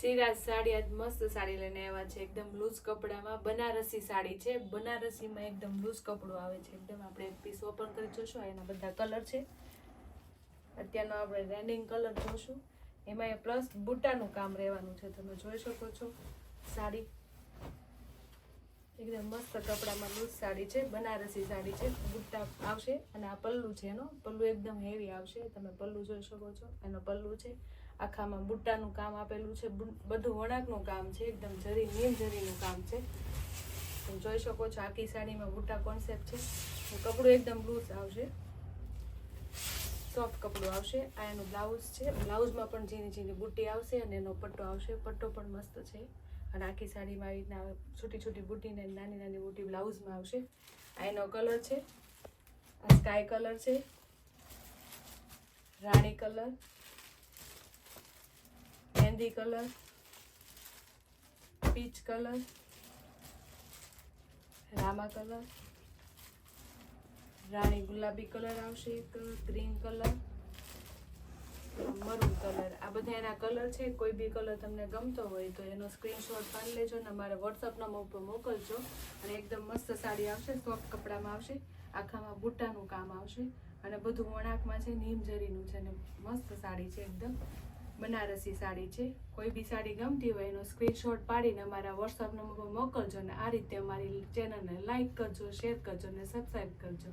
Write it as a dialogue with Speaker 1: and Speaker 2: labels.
Speaker 1: સિરાજ સાડી આજ મસ્ત સાડી લઈને આવ્યા છે. એકદમ લૂઝ કપડામાં બનારસી સાડી છે. બનારસીમાં એકદમ લૂઝ કપડું આવે છે. એકદમ આપણે પીસ ઓપન કરી જોશું. એના બધા કલર છે. અત્યારનો આપણે રેન્ડિંગ કલર જોશું. એમાં પ્લસ બુટ્ટાનું કામ રહેવાનું છે. તમે જોઈ શકો છો. સાડી એકદમ મસ્ત કપડામાં લૂઝ સાડી છે, બનારસી સાડી છે બુટ્ટા આવશે અને આ પલ્લુ છે એનો. પલ્લુ એકદમ હેવી આવશે, તમે પલ્લુ જોઈ શકો છો, એનો પલ્લુ છે. આખામાં બુટ્ટાનું કામ આપેલું છે બધું વણાકનું કામ છે, એકદમ જરી નીમ જરીનું કામ છે. તમે જોઈ શકો છો, આખી સાડીમાં બુટ્ટા કોન્સેપ્ટ છે. કપડું એકદમ લૂઝ આવશે. સોફ્ટ કપડું આવશે. આ એનું બ્લાઉઝ છે. બ્લાઉઝમાં પણ ઝીણી ઝીણી બુટ્ટી આવશે અને એનો પટ્ટો આવશે. પટ્ટો પણ મસ્ત છે. અને આખી સાડીમાં આવી રીતના છોટી છોટી બુટ્ટીને નાની નાની બુટી બ્લાઉઝમાં આવશે. આ એનો કલર છે. આ સ્કાય કલર છે. રાણી કલર. મહેંદી colour. Peach colour. Rama colour. રાણી ગુલાબી કલર આવશે એક, ગ્રીન કલર. મરૂન આ બધા એના કલર છે. કોઈ બી કલર તમને ગમતો હોય તો એનો સ્ક્રીનશોટ પાડી લેજો ને અમારા વોટ્સઅપ નંબર મોકલજો અને એકદમ મસ્ત સાડી આવશે સોફ્ટ કપડામાં આવશે. આખામાં બુટ્ટાનું કામ આવશે અને બધું વણાકમાં છે નીમઝરીનું છે ને મસ્ત સાડી છે એકદમ. બનારસી સાડી છે. કોઈ બી સાડી ગમતી હોય એનો સ્ક્રીનશોટ પાડીને અમારા વોટ્સઅપ નંબર મોકલજો ને આ રીતે અમારી ચેનલને લાઇક કરજો શેર કરજો ને સબસ્ક્રાઈબ કરજો.